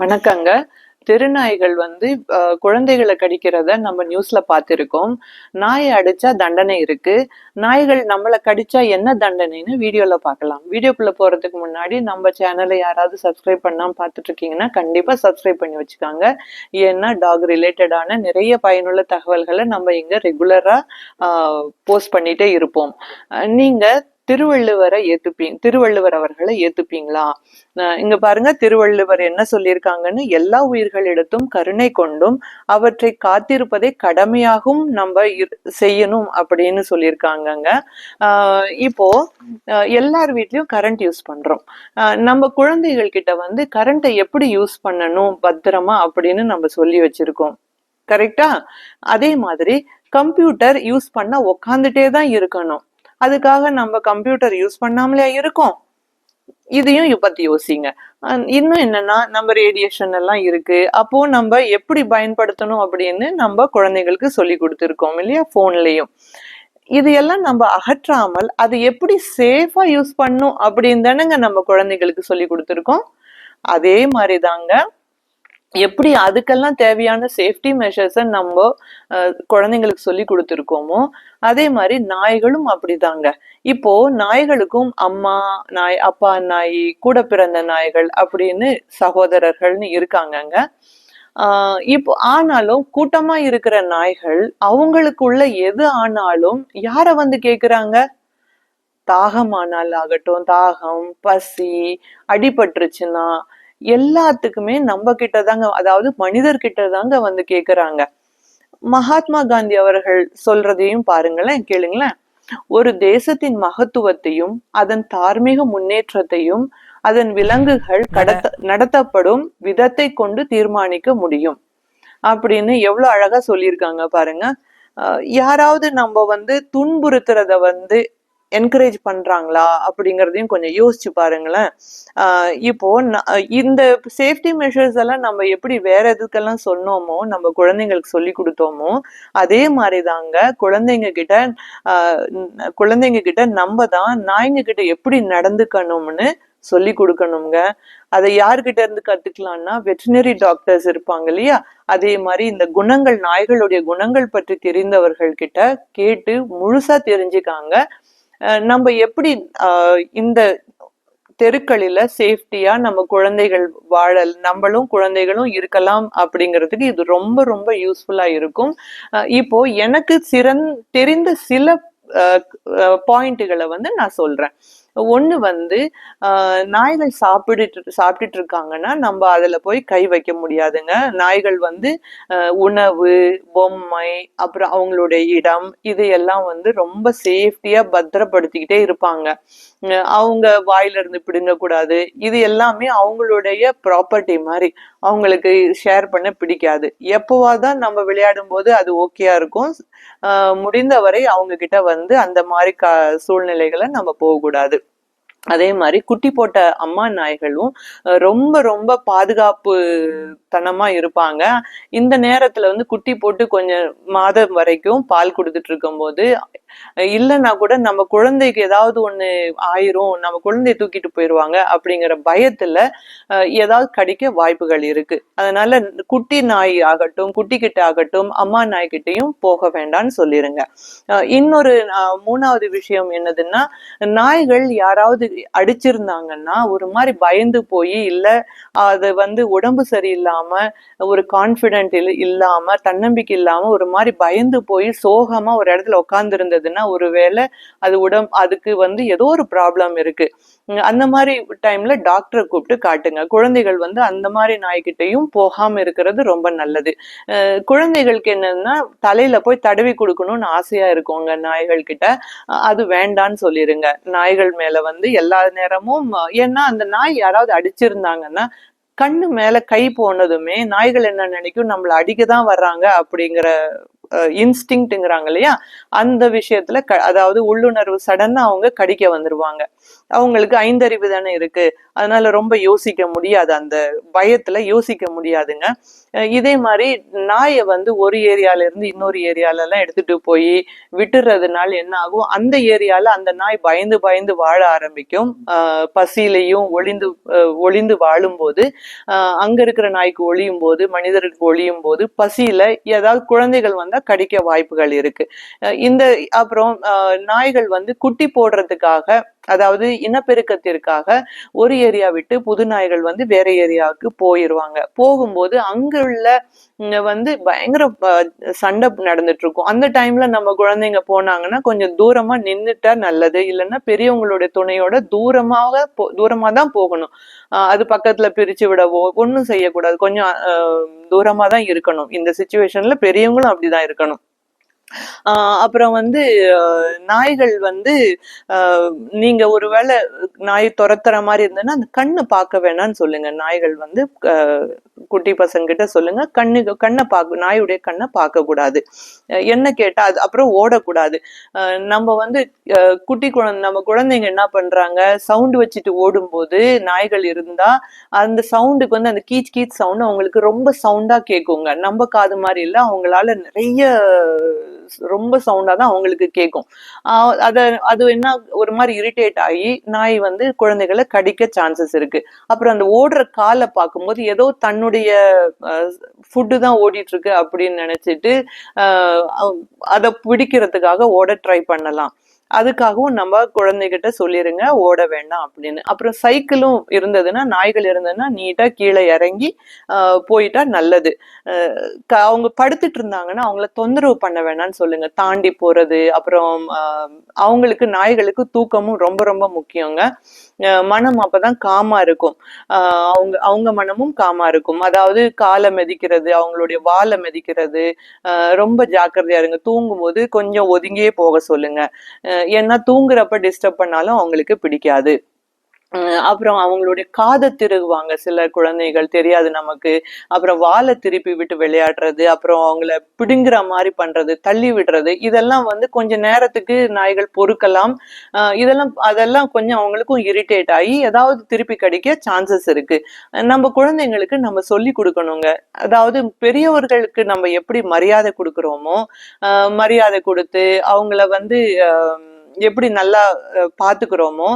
வணக்கங்க. தெருநாய்கள் வந்து குழந்தைகளை கடிக்கிறத நம்ம நியூஸ்ல பார்த்துருக்கோம். நாயை அடிச்சா தண்டனை இருக்கு. நாய்கள் நம்மளை கடிச்சா என்ன தண்டனைன்னு வீடியோல பார்க்கலாம். வீடியோக்குள்ள போறதுக்கு முன்னாடி நம்ம சேனலை யாராவது சப்ஸ்கிரைப் பண்ணாம பார்த்துட்டு இருக்கீங்கன்னா கண்டிப்பா சப்ஸ்கிரைப் பண்ணி வச்சுக்காங்க. ஏன்னா டாக் ரிலேட்டடான நிறைய பயனுள்ள தகவல்களை நம்ம இங்க ரெகுலரா போஸ்ட் பண்ணிட்டே இருப்போம். நீங்க திருவள்ளுவரை ஏத்துப்பீங்க திருவள்ளுவர் அவர்களை ஏத்துப்பீங்களா? அஹ் இங்க பாருங்க திருவள்ளுவர் என்ன சொல்லியிருக்காங்கன்னு எல்லா உயிர்களிடத்தும் கருணை கொண்டும் அவற்றை காத்திருப்பதை கடமையாகவும் நம்ம இரு- செய்யணும் அப்படின்னு சொல்லியிருக்காங்கங்க. ஆஹ் இப்போ எல்லார் வீட்லயும் கரண்ட் யூஸ் பண்றோம். ஆஹ் நம்ம குழந்தைகள் கிட்ட வந்து கரண்ட்டை எப்படி யூஸ் பண்ணணும் பத்திரமா அப்படின்னு நம்ம சொல்லி வச்சிருக்கோம். கரெக்டா அதே மாதிரி கம்ப்யூட்டர் யூஸ் பண்ண உக்காந்துட்டே தான் இருக்கணும். அதுக்காக நம்ம கம்ப்யூட்டர் யூஸ் பண்ணாமலே இருக்கோம். இதையும் இ- பத்தி யோசிங்க. இன்னும் என்னன்னா நம்ம ரேடியேஷன் எல்லாம் இருக்கு. அப்போ நம்ம எப்படி பயன்படுத்தணும் அப்படின்னு நம்ம குழந்தைகளுக்கு சொல்லி கொடுத்துருக்கோம் இல்லையா போன்லயும் இது எல்லாம் நம்ம அகற்றாமல் அது எப்படி சேஃபா யூஸ் பண்ணும் அப்படின்னு தானேங்க நம்ம குழந்தைகளுக்கு சொல்லி கொடுத்துருக்கோம். அதே மாதிரிதாங்க எப்படி அதுக்கெல்லாம் தேவையான சேஃப்டி மெஷர்ஸை நம்ம அஹ், குழந்தைங்களுக்கு சொல்லி கொடுத்துருக்கோமோ அதே மாதிரி நாய்களும் அப்படிதாங்க. இப்போ நாய்களுக்கும் அம்மா நாய் அப்பா நாய் கூட பிறந்த நாய்கள் அப்படின்னு சகோதரர்கள்னு இருக்காங்கங்க. ஆஹ் இப்போ ஆனாலும் கூட்டமா இருக்கிற நாய்கள் அவங்களுக்குள்ள எது ஆனாலும் யார வந்து கேக்குறாங்க? தாகமானால் ஆகட்டும் தாகம் பசி அடிபட்டுருச்சுன்னா எல்லாத்துக்குமே நம்ம கிட்ட தாங்க அதாவது மனிதர்கிட்ட தாங்க வந்து கேக்குறாங்க. மகாத்மா காந்தி அவர்கள் சொல்றதையும் பாருங்களேன் கேளுங்களேன். ஒரு தேசத்தின் மகத்துவத்தையும் அதன் தார்மீக முன்னேற்றத்தையும் அதன் விலங்குகள் கடத்த நடத்தப்படும் விதத்தை கொண்டு தீர்மானிக்க முடியும். அப்படின்னு எவ்வளவு அழகா சொல்லியிருக்காங்க பாருங்க. யாராவது நம்ம வந்து துன்புறுத்துறத வந்து என்கரேஜ் பண்ணுறாங்களா அப்படிங்கிறதையும் கொஞ்சம் யோசிச்சு பாருங்களேன். இப்போ இந்த சேஃப்டி மெஷர்ஸ் எல்லாம் நம்ம எப்படி வேற எதுக்கெல்லாம் சொன்னோமோ நம்ம குழந்தைங்களுக்கு சொல்லி கொடுத்தோமோ அதே மாதிரி தாங்க குழந்தைங்க கிட்ட குழந்தைங்க கிட்ட நம்ம தான் நாய்ங்க கிட்ட எப்படி நடந்துக்கணும்னு சொல்லி கொடுக்கணுங்க அதை யார்கிட்ட இருந்து கத்துக்கலாம்னா வெட்டினரி டாக்டர்ஸ் இருப்பாங்க இல்லையா? அதே மாதிரி இந்த குணங்கள் நாய்களுடைய குணங்கள் பற்றி தெரிந்தவர்கள் கிட்ட கேட்டு முழுசா தெரிஞ்சுக்காங்க. நம்ம எப்படி இந்த தெருக்களில சேஃப்டியா நம்ம குழந்தைகள் வாழல் நம்மளும் குழந்தைகளும் இருக்கலாம் அப்படிங்கிறதுக்கு இது ரொம்ப ரொம்ப யூஸ்ஃபுல்லா இருக்கும். அஹ் இப்போ எனக்கு சிறந் தெரிந்த சில பாயிண்ட்டுகளை வந்து நான் சொல்றேன். ஒண்ணு வந்து ஆஹ் நாய்கள் சாப்பிட்டுட்டு சாப்பிட்டுட்டு இருக்காங்கன்னா நம்ம அதுல போய் கை வைக்க முடியாதுங்க. நாய்கள் வந்து உணவு பொம்மை அப்புறம் அவங்களுடைய இடம் இது எல்லாம் வந்து ரொம்ப சேஃப்டியா பத்திரப்படுத்திக்கிட்டே இருப்பாங்க. அவங்க வாயில இருந்து பிடுங்க கூடாது இது எல்லாமே அவங்களுடைய ப்ராப்பர்ட்டி மாதிரி அவங்களுக்கு ஷேர் பண்ண பிடிக்காது. எப்போவாதான் நம்ம விளையாடும் போது அது ஓகேயா இருக்கும். ஆஹ் முடிந்தவரை அவங்க கிட்ட வந்து அந்த மாதிரி க சூழ்நிலைகளை நம்ம போகக்கூடாது. அதே மாதிரி குட்டி போட்ட அம்மா நாய்களும் ரொம்ப ரொம்ப பாதுகாப்பு தனமா இருப்பாங்க. இந்த நேரத்துல வந்து குட்டி போட்டு கொஞ்சம் மாதம் வரைக்கும் பால் கொடுத்துட்டு இருக்கும் போது இல்லைன்னா கூட நம்ம குழந்தைக்கு ஏதாவது ஒண்ணு ஆயிரும் நம்ம குழந்தைய தூக்கிட்டு போயிடுவாங்க அப்படிங்கிற பயத்துல ஏதாவது கடிக்க வாய்ப்புகள் இருக்கு. அதனால குட்டி நாய் ஆகட்டும் குட்டி கிட்ட ஆகட்டும் அம்மா நாய் போக வேண்டாம்னு சொல்லிருங்க. இன்னொரு மூணாவது விஷயம் என்னதுன்னா நாய்கள் யாராவது அடிச்சிருந்தாங்கன்னா ஒரு மாதிரி பயந்து போய் இல்ல அது வந்து உடம்பு சரியில்லாம ஒரு கான்பிடென்ட் இல்லாம தன்னம்பிக்கை இல்லாம ஒரு மாதிரி பயந்து போய் சோகமா ஒரு இடத்துல உட்கார்ந்து இருந்ததுன்னா ஒருவேளை அது உடம் அதுக்கு வந்து ஏதோ ஒரு ப்ராப்ளம் இருக்கு. அந்த மாதிரி டைம்ல டாக்டரை கூப்பிட்டு காட்டுங்க. குழந்தைகள் வந்து அந்த மாதிரி நாய்கிட்டையும் போகாம இருக்கிறது ரொம்ப நல்லது. குழந்தைகளுக்கு என்னன்னா தலையில போய் தடவி கொடுக்கணும்னு ஆசையா இருக்குங்க நாய்கள் கிட்ட. அது வேண்டான்னு சொல்லிருங்க. நாய்கள் மேல வந்து எல்லா நேரமும் ஏன்னா அந்த நாய் யாராவது அடிச்சிருந்தாங்கன்னா கண்ணு மேல கை போனதுமே நாய்கள் என்ன நினைக்கும் நம்மள அடிக்க தான் வர்றாங்க அப்படிங்கிற இன்ஸ்டிங்க்ட்ங்கிறாங்க இல்லையா? அந்த விஷயத்துல க- அதாவது உள்ளுணர்வு சடனா அவங்க கடிக்க வந்துருவாங்க. அவங்களுக்கு ஐந்தறிவு தானே இருக்கு. அதனால ரொம்ப யோசிக்க முடியாது. அந்த பயத்துல யோசிக்க முடியாதுங்க. இதே மாதிரி நாயை வந்து ஒரு ஏரியால இருந்து இன்னொரு ஏரியால எல்லாம் எடுத்துட்டு போய் விட்டுறதுனால என்ன ஆகும்? அந்த ஏரியால அந்த நாய் பயந்து பயந்து வாழ ஆரம்பிக்கும். ஆஹ் பசியிலையும் ஒளிந்து ஒளிந்து வாழும்போது ஆஹ் அங்க இருக்கிற நாய்க்கு ஒளியும் போது மனிதருக்கு ஒளியும் போது பசியில ஏதாவது குழந்தைகள் வந்தா கடிக்க வாய்ப்புகள் இருக்கு. இந்த அப்புறம் நாய்கள் வந்து குட்டி போடுறதுக்காக அதாவது இனப்பெருக்கத்திற்காக ஒரு ஏரியா விட்டு புது நாய்கள் வந்து வேற ஏரியாவுக்கு போயிருவாங்க. போகும்போது அங்குள்ள இங்க வந்து பயங்கர சண்டை நடந்துட்டு இருக்கும் அந்த டைம்ல நம்ம குழந்தைங்க போனாங்கன்னா கொஞ்சம் தூரமா நின்றுட்டா நல்லது. இல்லைன்னா பெரியவங்களுடைய துணையோட தூரமாக போ- தூரமா தான் போகணும். ஆஹ் அது பக்கத்துல பிரிச்சு விடவோ ஒன்றும் செய்யக்கூடாது. கொஞ்சம் தூரமா தான் இருக்கணும். இந்த சுச்சுவேஷன்ல பெரியவங்களும் அப்படிதான் இருக்கணும். அப்புறம் வந்து ஆஹ் நாய்கள் வந்து ஆஹ் நீங்க ஒருவேளை நாய் துரத்துற மாதிரி இருந்ததுன்னா அந்த கண்ணு பார்க்க வேணாம்னு சொல்லுங்க. நாய்கள் வந்து ஆஹ் குட்டி பசங்க கிட்ட சொல்லுங்க. கண்ணு கண்ணை பார்க்க நாயுடைய கண்ணை பார்க்க கூடாது. அஹ் என்ன கேட்டா அது அப்புறம் ஓடக்கூடாது. ஆஹ் நம்ம வந்து குட்டி குழந்தை நம்ம குழந்தைங்க என்ன பண்றாங்க? சவுண்ட் வச்சுட்டு ஓடும்போது நாய்கள் இருந்தா அந்த சவுண்டுக்கு வந்து அந்த கீச் கீச் சவுண்ட் அவங்களுக்கு ரொம்ப சவுண்டா கேட்குங்க நம்ம காது மாதிரி இல்ல. அவங்களால நிறைய ரொம்ப சவுண்டா தான் அவங்களுக்கு கேட்கும் ஆஹ் அத அது என்ன ஒரு மாதிரி இரிட்டேட் ஆகி நாய் வந்து குழந்தைகளை கடிக்க சான்சஸ் இருக்கு. அப்புறம் அந்த ஓடுற காலை பார்க்கும்போது ஏதோ தன்னுடைய ஃபுட்டு தான் ஓடிட்டு இருக்கு அப்படின்னு நினைச்சிட்டு ஆஹ் அதை பிடிக்கிறதுக்காக ஓட ட்ரை பண்ணலாம். அதுக்காகவும் நம்ம குழந்தைகிட்ட சொல்லிருங்க ஓட வேண்டாம் அப்படின்னு. அப்புறம் சைக்கிளும் இருந்ததுன்னா நாய்கள் இருந்ததுன்னா நீட்டா கீழே இறங்கி ஆஹ் போயிட்டா நல்லது. ஆஹ் க- அவங்க படுத்துட்டு இருந்தாங்கன்னா அவங்கள தொந்தரவு பண்ண வேணாம்னு சொல்லுங்க. தாண்டி போறது அப்புறம் ஆஹ் அவங்களுக்கு நாய்களுக்கு தூக்கமும் ரொம்ப ரொம்ப முக்கியங்க. மனம் அப்பதான் காமா இருக்கும். அவங்க அவங்க மனமும் காமா இருக்கும். அதாவது காலை மிதிக்கிறது அவங்களுடைய வாலை மிதிக்கிறது ரொம்ப ஜாக்கிரதையா இருங்க. தூங்கும்போது கொஞ்சம் ஒதுங்கியே போக சொல்லுங்க. ஏன்னா தூங்குறப்ப டிஸ்டர்ப் பண்ணாலும் அவங்களுக்கு பிடிக்காது. அப்புறம் அவங்களுடைய காதை திருகுவாங்க. சில குழந்தைகள் தெரியாது நமக்கு. அப்புறம் வாழை திருப்பி விட்டு விளையாடுறது அப்புறம் அவங்கள பிடுங்குற மாதிரி பண்றது தள்ளி விடுறது இதெல்லாம் வந்து கொஞ்ச நேரத்துக்கு நாய்கள் பொறுக்கலாம். இதெல்லாம் அதெல்லாம் கொஞ்சம் அவங்களுக்கும் இரிட்டேட் ஆகி ஏதாவது திருப்பி கடிக்க சான்சஸ் இருக்கு. நம்ம குழந்தைங்களுக்கு நம்ம சொல்லி கொடுக்கணுங்க. அதாவது பெரியவர்களுக்கு நம்ம எப்படி மரியாதை கொடுக்குறோமோ மரியாதை கொடுத்து அவங்கள வந்து ஆஹ் எப்படி நல்லா பார்த்துக்கிறோமோ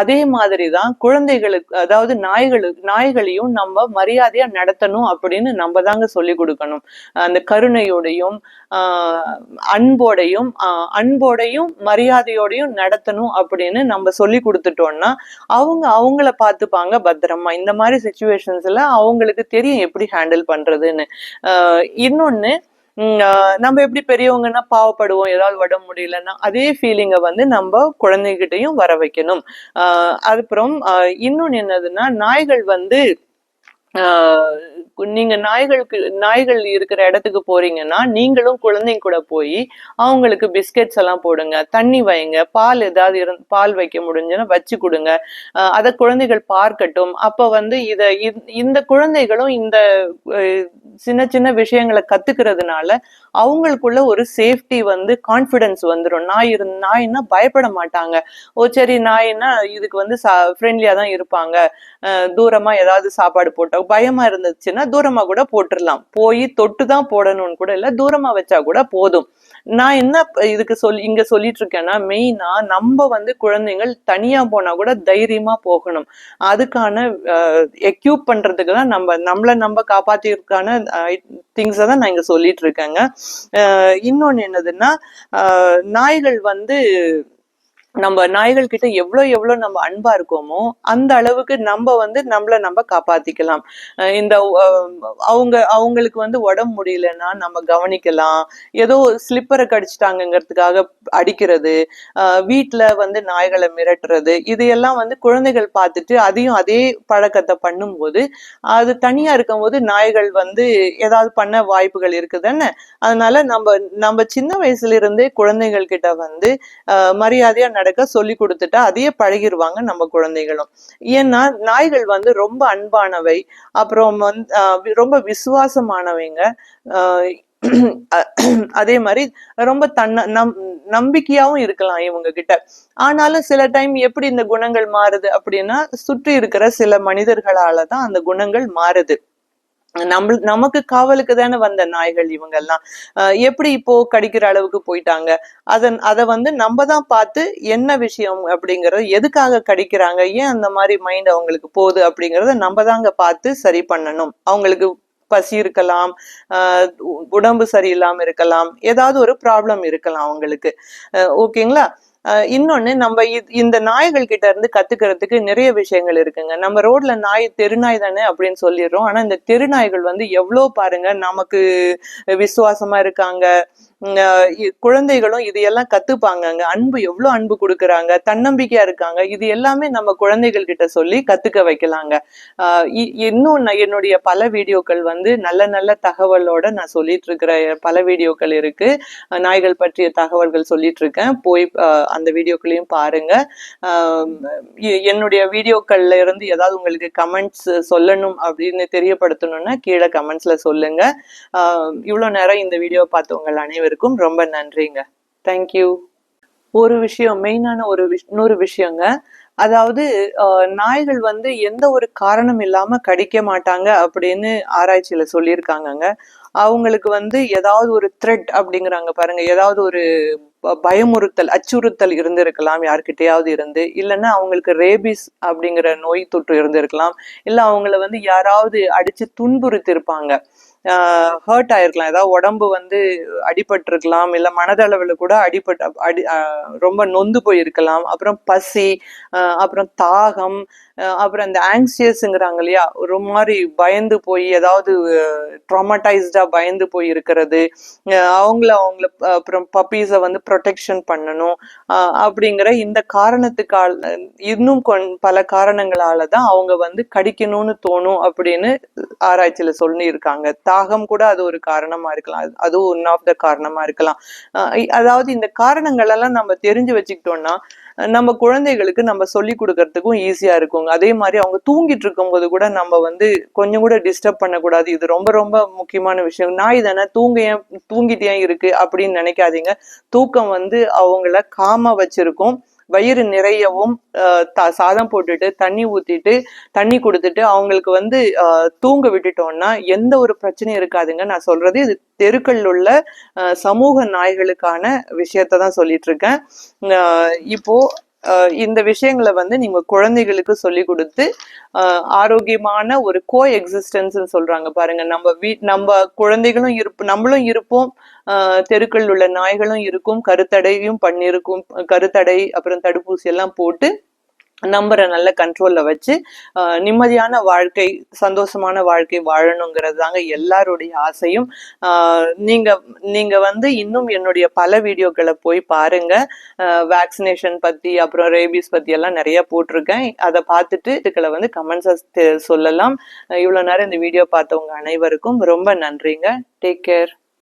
அதே மாதிரி தான் குழந்தைகளுக்கு அதாவது நாய்களுக்கு நாய்களையும் நம்ம மரியாதையா நடத்தணும் அப்படின்னு நம்ம தாங்க சொல்லி கொடுக்கணும். அந்த கருணையோடையும் ஆஹ் அன்போடையும் அன்போடையும் மரியாதையோடையும் நடத்தணும் அப்படின்னு நம்ம சொல்லி கொடுத்துட்டோம்னா அவங்க அவங்கள பார்த்துப்பாங்க பத்திரமா. இந்த மாதிரி சுச்சுவேஷன்ஸ்ல அவங்களுக்கு தெரியும் எப்படி ஹேண்டில் பண்றதுன்னு. ஆஹ் இன்னொன்னு நம்ம எப்படி பெரியவங்கன்னா பாவப்படுவோம் ஏதாவது உடம்பு முடியலன்னா அதே ஃபீலிங்கை வந்து நம்ம குழந்தைகிட்டயும் வர வைக்கணும். ஆஹ் அப்புறம் ஆஹ் இன்னொன்னு என்னதுன்னா நாய்கள் வந்து நீங்க நாய்களுக்கு நாய்கள் இருக்கிற இடத்துக்கு போறீங்கன்னா நீங்களும் குழந்தைங்க கூட போய் அவங்களுக்கு பிஸ்கெட்ஸ் எல்லாம் போடுங்க தண்ணி வைங்க பால் ஏதாவது இருந் பால் வைக்க முடிஞ்சுன்னா வச்சு கொடுங்க. அதை குழந்தைகள் பார்க்கட்டும். அப்ப வந்து இத இந்த- இந்த குழந்தைகளும் இந்த சின்ன சின்ன விஷயங்களை கத்துக்கிறதுனால அவங்களுக்குள்ள ஒரு சேஃப்டி வந்து கான்ஃபிடன்ஸ் வந்துடும் நாய் இரு நாய்னா பயப்பட மாட்டாங்க. ஓ சரி நாய்னா இதுக்கு வந்து ஃப்ரெண்ட்லியா தான் இருப்பாங்க. தூரமா ஏதாவது சாப்பாடு போட்டா பயமா இருந்துச்சுன்னா தூரமா கூட போட்டுடலாம் போய் தொட்டு தான் போடணும்னு கூட இல்ல தூரமா வச்சா கூட போதும். நான் என்ன இதுக்கு சொல் இங்க சொல்லிட்டு இருக்கேன்னா மெயினா நம்ம வந்து குழந்தைகள் தனியா போனா கூட தைரியமா போகணும். அதுக்கான எக்யூப் பண்றதுக்கு தான் நம்ம நம்மளை நம்ம காப்பாத்திருக்கான திங்ஸை தான் நான் இங்க சொல்லிட்டு இருக்கேங்க இன்னொன்னு என்னதுன்னா நாய்கள் வந்து நம்ம நாய்கள் கிட்ட எவ்வளவு எவ்வளவு நம்ம அன்பா இருக்கோமோ அந்த அளவுக்கு நம்ம வந்து நம்மள நம்ம காப்பாத்திக்கலாம். இந்த அவங்க அவங்களுக்கு வந்து உடம்பு முடியலன்னா நம்ம கவனிக்கலாம். ஏதோ ஸ்லிப்பரை கடிச்சிட்டாங்கிறதுக்காக அடிக்கிறது வீட்டில் வந்து நாய்களை மிரட்டுறது இதையெல்லாம் வந்து குழந்தைகள் பார்த்துட்டு அதையும் அதே பழக்கத்தை பண்ணும்போது அது தனியா இருக்கும்போது நாய்கள் வந்து ஏதாவது பண்ண வாய்ப்புகள் இருக்குதானே அதனால நம்ம நம்ம சின்ன வயசுல இருந்தே குழந்தைகள் கிட்ட வந்து ஆஹ் மரியாதையா நடக்க சொல்லி கொடுத்துட்டா அதையே பழகிடுவாங்க நம்ம குழந்தைகளும். ஏன்னா நாய்கள் வந்து ரொம்ப அன்பானவை அப்புறம் வந்து ரொம்ப விசுவாசமானவைங்க. ஆஹ் அதே மாதிரி ரொம்ப தன்ன நம் நம்பிக்கையாவும் இருக்கலாம் இவங்க கிட்ட ஆனாலும் சில டைம் எப்படி இந்த குணங்கள் மாறுது அப்படின்னா சுற்றி இருக்கிற சில மனிதர்களால தான் அந்த குணங்கள் மாறுது. நம்ம நமக்கு காவலுக்கு தானே வந்த நாய்கள் இவங்க எல்லாம் அஹ் எப்படி இப்போ கடிக்கிற அளவுக்கு போயிட்டாங்க? அதன் அதை வந்து நம்ம தான் பார்த்து என்ன விஷயம் அப்படிங்கறது எதுக்காக கடிக்கிறாங்க? ஏன் அந்த மாதிரி மைண்ட் அவங்களுக்கு போகுது அப்படிங்கறத நம்ம தாங்க பார்த்து சரி பண்ணணும். அவங்களுக்கு பசி இருக்கலாம் ஆஹ் உடம்பு சரியில்லாம இருக்கலாம் ஏதாவது ஒரு ப்ராப்ளம் இருக்கலாம் அவங்களுக்கு. அஹ் ஓகேங்களா? இன்னொன்னு நம்ம இ- இந்த நாய்கள் கிட்ட இருந்து கத்துக்கிறதுக்கு நிறைய விஷயங்கள் இருக்குங்க. நம்ம ரோட்ல நாய் தெருநாய் தானே அப்படின்னு சொல்லிடுறோம். ஆனா இந்த தெருநாய்கள் வந்து எவ்வளவு பாருங்க நமக்கு விசுவாசமா இருக்காங்க. குழந்தைகளும் இது எல்லாம் கத்துப்பாங்க அன்பு எவ்வளவு அன்பு கொடுக்குறாங்க தன்னம்பிக்கையா இருக்காங்க. இது எல்லாமே நம்ம குழந்தைகள் கிட்ட சொல்லி கத்துக்க வைக்கலாங்க. ஆஹ் இ- இன்னும் நான் என்னுடைய பல வீடியோக்கள் வந்து நல்ல நல்ல தகவலோட நான் சொல்லிட்டு இருக்கிற பல வீடியோக்கள் இருக்கு. நாய்கள் பற்றிய தகவல்கள் சொல்லிட்டு இருக்கேன். போய் அந்த வீடியோக்களையும் பாருங்க. என்னுடைய வீடியோக்கள்ல இருந்து ஏதாவது உங்களுக்கு கமெண்ட்ஸ் சொல்லணும் அப்படின்னு தெரியப்படுத்தணும்னா கீழே கமெண்ட்ஸ்ல சொல்லுங்க. இவ்வளவு நேரம் இந்த வீடியோ பார்த்தவங்க அனைவருக்கும் ரொம்ப நன்றிங்க. தேங்க்யூ ஒரு விஷயம் மெயினான ஒரு விஷ் இன்னொரு விஷயங்க. அதாவது நாய்கள் வந்து எந்த ஒரு காரணம் இல்லாம கடிக்க மாட்டாங்க அப்படின்னு ஆராய்ச்சியில சொல்லியிருக்காங்கங்க. அவங்களுக்கு வந்து ஏதாவது ஒரு த்ரெட் அப்படிங்கிறாங்க பாருங்க. ஏதாவது ஒரு பயமுறுத்தல் அச்சுறுத்தல் இருந்திருக்கலாம் யார்கிட்டயாவது இருந்து. இல்லைன்னா அவங்களுக்கு ரேபிஸ் அப்படிங்கிற நோய் தொற்று இருந்திருக்கலாம். இல்ல அவங்கள வந்து யாராவது அடிச்சு துன்புறுத்திருப்பாங்க ஹர்ட் ஆயிருக்கலாம். ஏதாவது உடம்பு வந்து அடிபட்டிருக்கலாம் இல்ல மனதளவுல கூட அடிபட்டு அடி ரொம்ப நொந்து போயிருக்கலாம். அப்புறம் பசி அப்புறம் தாகம் அப்புறம் இந்த ஆங்ஸியஸ்ங்கிறாங்க இல்லையா ஒரு மாதிரி பயந்து போய் ஏதாவது ட்ராமடைஸ்டா பயந்து போய் இருக்கிறது. அவங்கள அவங்கள அப்புறம் பப்பீஸை வந்து ப்ரொடெக்ஷன் பண்ணணும். அப்படிங்கிற இந்த காரணத்துக்கால் இன்னும் கொன் பல காரணங்களால தான் அவங்க வந்து கடிக்கணும்னு தோணும் அப்படின்னு ஆராய்ச்சியில சொல்லி இருக்காங்க தாகம் கூட அது ஒரு காரணமா இருக்கலாம். அது- அதுவும் ஒன் ஆஃப் த காரணமா இருக்கலாம். அதாவது இந்த காரணங்கள் எல்லாம் நம்ம தெரிஞ்சு வச்சுக்கிட்டோம்னா நம்ம குழந்தைகளுக்கு நம்ம சொல்லி கொடுக்கறதுக்கும் ஈஸியா இருக்குங்க. அதே மாதிரி அவங்க தூங்கிட்டு இருக்கும்போது கூட நம்ம வந்து கொஞ்சம் கூட டிஸ்டர்ப் பண்ணக்கூடாது. இது ரொம்ப ரொம்ப முக்கியமான விஷயம். நாய் தானே தூங்க ஏன் தூங்கிட்டு ஏன் இருக்கு அப்படின்னு நினைக்காதீங்க. தூக்கம் வந்து அவங்கள காம வச்சிருக்கும். வயிறு நிறையவும் சாதம் போட்டுட்டு தண்ணி ஊத்திட்டு தண்ணி கொடுத்துட்டு அவங்களுக்கு வந்து ஆஹ் தூங்க விட்டுட்டோம்னா எந்த ஒரு பிரச்சனையும் இருக்காதுங்க. நான் சொல்றது இது தெருக்கள் உள்ள சமூக நாய்களுக்கான விஷயத்தை தான் சொல்லிட்டு இருக்கேன். ஆஹ் இப்போ இந்த விஷயங்களை வந்து நீங்க குழந்தைகளுக்கு சொல்லி கொடுத்து ஆஹ் ஆரோக்கியமான ஒரு கோ எக்ஸிஸ்டன்ஸ் சொல்றாங்க பாருங்க. நம்ம வீ நம்ம குழந்தைகளும் இருப்போம் நம்மளும் இருப்போம். ஆஹ் தெருக்கள் உள்ள நாய்களும் இருக்கும். கருத்தடையும் பண்ணிருக்கும். கருத்தடை அப்புறம் தடுப்பூசி எல்லாம் போட்டு நம்பரை நல்ல கண்ட்ரோலில் வச்சு நிம்மதியான வாழ்க்கை சந்தோஷமான வாழ்க்கை வாழணுங்கிறது தாங்க எல்லாருடைய ஆசையும். நீங்கள் நீங்கள் வந்து இன்னும் என்னுடைய பல வீடியோக்களை போய் பாருங்கள் வேக்சினேஷன் பற்றி அப்புறம் ரேபிஸ் பற்றி எல்லாம் நிறைய போட்டிருக்கேன். அதை பார்த்துட்டு இதுக்களை வந்து கமெண்ட்ஸ் சொல்லலாம். இவ்வளோ நேரம் இந்த வீடியோ பார்த்தவங்க அனைவருக்கும் ரொம்ப நன்றிங்க. Take care